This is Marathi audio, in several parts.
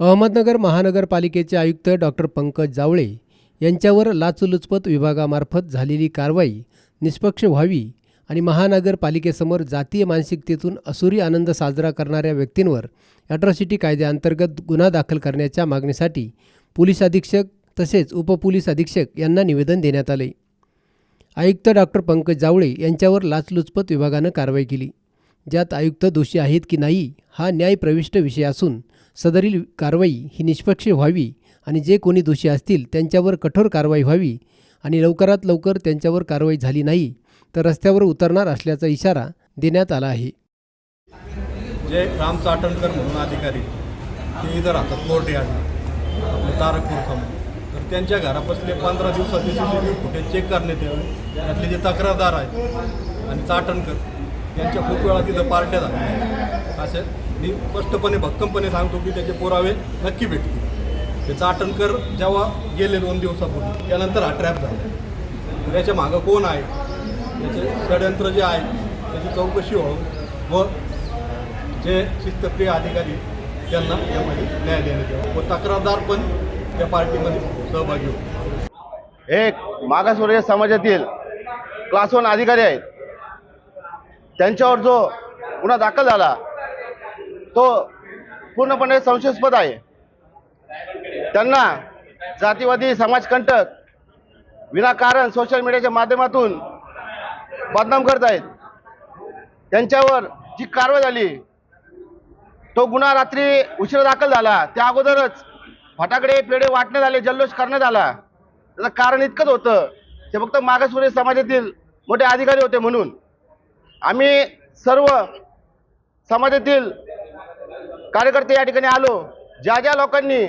अहमदनगर महानगरपालिकेचे आयुक्त डॉक्टर पंकज जावळे यांच्यावर लाचलुचपत विभागामार्फत झालेली कारवाई निष्पक्ष व्हावी आणि महानगरपालिकेसमोर जातीय मानसिकतेतून असुरी आनंद साजरा करणाऱ्या व्यक्तींवर ॲट्रॉसिटी कायद्याअंतर्गत गुन्हा दाखल करण्याच्या मागणीसाठी पोलीस अधीक्षक तसेच उपपोलीस अधीक्षक यांना निवेदन देण्यात आले. आयुक्त डॉक्टर पंकज जावळे यांच्यावर लाचलुचपत विभागानं कारवाई केली. ज्यात आयुक्त दोषी आहेत की नाही हा न्यायप्रविष्ट विषय असून सदरील कारवाई ही निष्पक्ष व्हावी आणि जे कोणी दोषी असतील त्यांच्यावर कठोर कारवाई व्हावी आणि लवकरात लवकर त्यांच्यावर कारवाई झाली नाही तर रस्त्यावर उतरणार असल्याचा इशारा देण्यात आला आहे. जे राम चाटणकर म्हणून अधिकारी ते इथं राहतात कोर्टे आपले तारकपूर समोर. तर त्यांच्या घरापासले पंधरा दिवसाचे C C T V footage check करण्यात यावे त्यातले जे तक्रारदार आहेत आणि चाटणकर यांच्या खूप वेळा तिथं पार्ट्या झाल्या. असे मी स्पष्टपणे भक्कमपणे सांगतो की त्याचे पुरावे नक्की भेटतील. त्याचा आटणकर जेव्हा गेले दोन दिवसापूर्वी त्यानंतर हा ट्रॅप झाला. तर याच्या मागं कोण आहे? त्याचे षडयंत्र जे आहे त्याची चौकशी व्हावं व जे शिस्तप्रिय अधिकारी त्यांना यामध्ये न्याय देण्यात यावा. व तक्रारदार पण त्या पार्टीमध्ये सहभागी होते एक मागासवर्गीय समाजातील क्लास वन अधिकारी आहेत. त्यांच्यावर जो गुन्हा दाखल झाला तो पूर्णपणे संशयास्पद आहे. त्यांना जातीवादी समाजकंटक विनाकारण सोशल मीडियाच्या माध्यमातून बदनाम करत आहेत. त्यांच्यावर जी कारवाई झाली तो गुन्हा रात्री उशिरा दाखल झाला. त्या अगोदरच फटाकडे पेढे वाटण्यात आले जल्लोष करण्यात आला. त्याचं कारण इतकंच होतं ते फक्त मागासवर्गीय समाजातील मोठे अधिकारी होते म्हणून. आम्ही सर्व समाजातील कार्यकर्ते या ठिकाणी आलो. ज्या ज्या लोकांनी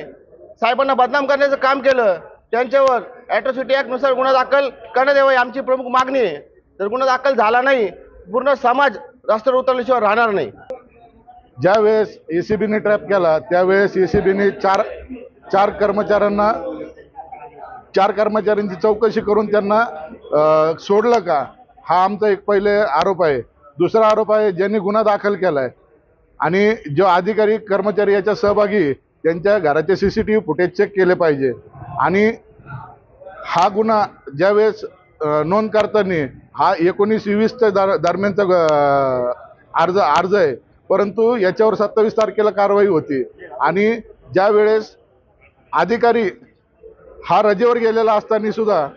साहेबांना बदनाम करण्याचं काम केलं त्यांच्यावर ॲट्रॉसिटी ॲक्टनुसार गुन्हा दाखल करण्यात यावा आमची प्रमुख मागणी आहे. जर गुन्हा दाखल झाला नाही पूर्ण समाज रस्त्यावर उतरल्याशिवाय राहणार नाही. ज्यावेळेस ए सी बीने ट्रॅप केला त्यावेळेस ए सी बीने चार चार कर्मचाऱ्यांना चार कर्मचाऱ्यांची चौकशी करून त्यांना सोडलं का? हा आमचा एक पहिले आरोप आहे. दुसरा आरोप आहे ज्यांनी गुन्हा दाखल केला आहे आणि जो अधिकारी कर्मचारी याच्या सहभागी त्यांच्या घराचे C C T V footage check केले पाहिजे. आणि हा गुन्हा ज्यावेळेस नोंद करताना हा एकोणीस वीसच्या दर दरम्यानचा अर्ज अर्ज आहे. परंतु याच्यावर सत्तावीस तारखेला कारवाई होती. आणि ज्या वेळेस अधिकारी हा रजेवर गेलेला असताना सुद्धा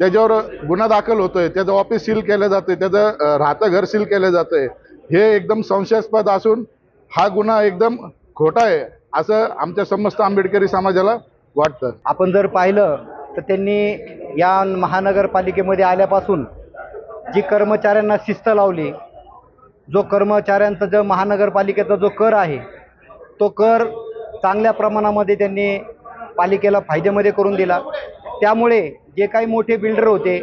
त्याच्यावर गुन्हा दाखल होतोय. त्याचं ऑफिस सील केलं जातंय. त्याचं राहतं घर सील केलं जातंय. हे एकदम संशयास्पद असून हा गुन्हा एकदम खोटा आहे असं आमच्या समस्त आंबेडकरी समाजाला वाटतं. आपण जर पाहिलं तर त्यांनी या महानगरपालिकेमध्ये आल्यापासून जी कर्मचाऱ्यांना शिस्त लावली जो कर्मचाऱ्यांचा जो महानगरपालिकेचा जो कर आहे तो कर चांगल्या प्रमाणामध्ये त्यांनी पालिकेला फायद्यामध्ये करून दिला. त्यामुळे जे काही मोठे बिल्डर होते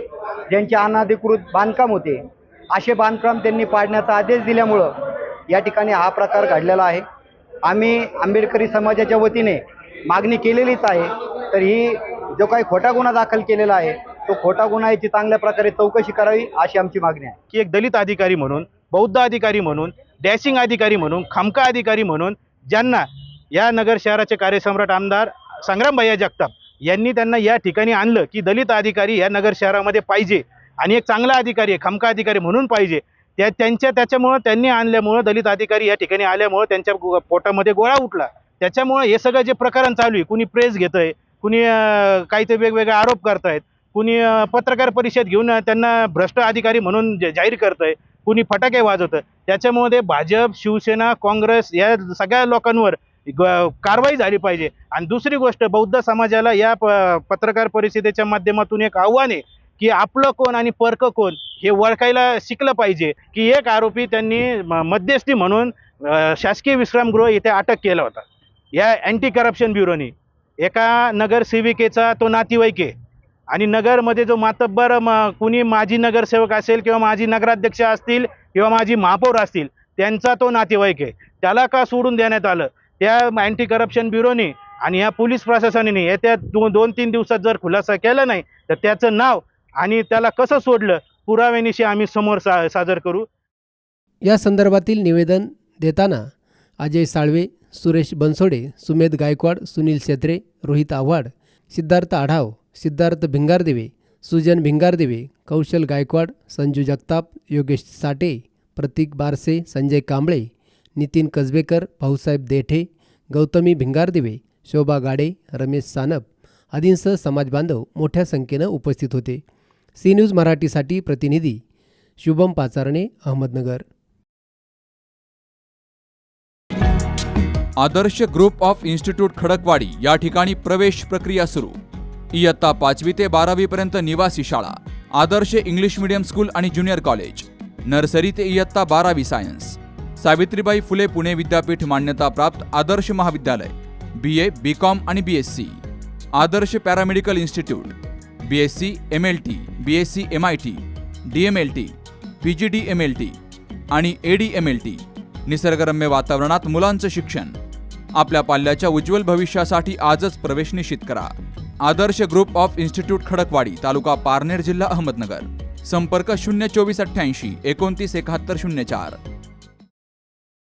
ज्यांचे अनाधिकृत बांधकाम होते असे बांधकाम त्यांनी पाडण्याचा आदेश दिल्यामुळं या ठिकाणी हा प्रकार घडलेला आहे. आम्ही आंबेडकरी समाजाच्या वतीने मागणी केलेलीच आहे. तर ही जो काही खोटा गुन्हा दाखल केलेला आहे तो खोटा गुन्हा याची चांगल्या प्रकारे चौकशी करावी अशी आमची मागणी आहे. की एक दलित अधिकारी म्हणून बौद्ध अधिकारी म्हणून डॅशिंग अधिकारी म्हणून खामका अधिकारी म्हणून ज्यांना या नगर शहराचे कार्यसम्राट आमदार संग्राम भैया जगताप यांनी त्यांना या ठिकाणी आणलं की दलित अधिकारी या नगर शहरामध्ये पाहिजे आणि एक चांगला अधिकारी आहे खमका अधिकारी म्हणून पाहिजे. त्या त्यांच्या त्याच्यामुळं त्यांनी आणल्यामुळं दलित अधिकारी या ठिकाणी आल्यामुळं त्यांच्या गो- पोटामध्ये गोळा उठला. त्याच्यामुळं हे सगळं जे प्रकरण चालू आहे कुणी प्रेस घेतंय कुणी काहीतरी वेगवेगळे आरोप करतायत कुणी पत्रकार परिषद घेऊन त्यांना भ्रष्ट अधिकारी म्हणून जा- जाहीर करतंय कुणी फटाके वाजवतं त्याच्यामध्ये भाजप शिवसेना काँग्रेस या सगळ्या लोकांवर ग- कारवाई झाली पाहिजे. आणि दुसरी गोष्ट बौद्ध समाजाला या प- पत्रकार परिषदेच्या माध्यमातून एक आव्हान आहे की आपलं कोण आणि परक कोण हे ओळखायला शिकलं पाहिजे. की एक आरोपी त्यांनी म- मध्यस्थी म्हणून शासकीय विश्रामगृह इथे अटक केला होता. या अँटी करप्शन ब्युरोनी एका नगरसेविकेचा तो नातेवाईक आहे. आणि नगरमध्ये जो मातब्बर म कुणी माजी नगरसेवक असेल किंवा माजी नगराध्यक्ष असतील किंवा माजी महापौर असतील त्यांचा तो नातेवाईक आहे. त्याला का सोडून देण्यात आलं? त्या अँटी करप्शन ब्युरोने आणि या पोलीस प्रशासनाने येत्या दो दोन तीन दिवसात जर खुलासा केला नाही तर त्याचं नाव आणि त्याला कसं सोडलं? पुराव्यानिशी आम्ही समोर सा सादर करू. या संदर्भातील निवेदन देताना अजय साळवे सुरेश बनसोडे सुमेध गायकवाड सुनील शेत्रे रोहित आव्हाड सिद्धार्थ आढाव सिद्धार्थ भिंगारदेवे सुजन भिंगारदेवे कौशल गायकवाड संजू जगताप योगेश साटे प्रतीक बारसे संजय कांबळे नितीन कसबेकर भाऊसाहेब देठे गौतमी भिंगारदेवे शोभा गाडे रमेश सानप आदींसह समाजबांधव मोठ्या संख्येनं उपस्थित होते. सी न्यूज मराठीसाठी प्रतिनिधी Shubham Pacharne Ahmednagar. Adarsh group of institute Khadakwadi या ठिकाणी प्रवेश प्रक्रिया सुरू. इयत्ता पाचवी ते बारावी पर्यंत निवासी शाळा आदर्श इंग्लिश मीडियम स्कूल आणि ज्युनियर कॉलेज नर्सरी ते इयत्ता बारावी सायन्स. सावित्रीबाई फुले पुणे विद्यापीठ मान्यताप्राप्त आदर्श महाविद्यालय बी ए बी कॉम आणि B S C Adarsh paramedical institute B S C M L T B S C M I T D M L T P G D M L T आणि A D M L T निसर्गरम्य वातावरणात मुलांचं शिक्षण. आपल्या पाल्याच्या उज्ज्वल भविष्यासाठी आजच प्रवेश निश्चित करा. Adarsh group of institute Khadakwadi taluka Parner जिल्हा अहमदनगर. संपर्क शून्य चोवीस अठ्ठ्याऐंशी एकोणतीस एकाहत्तर शून्य चार.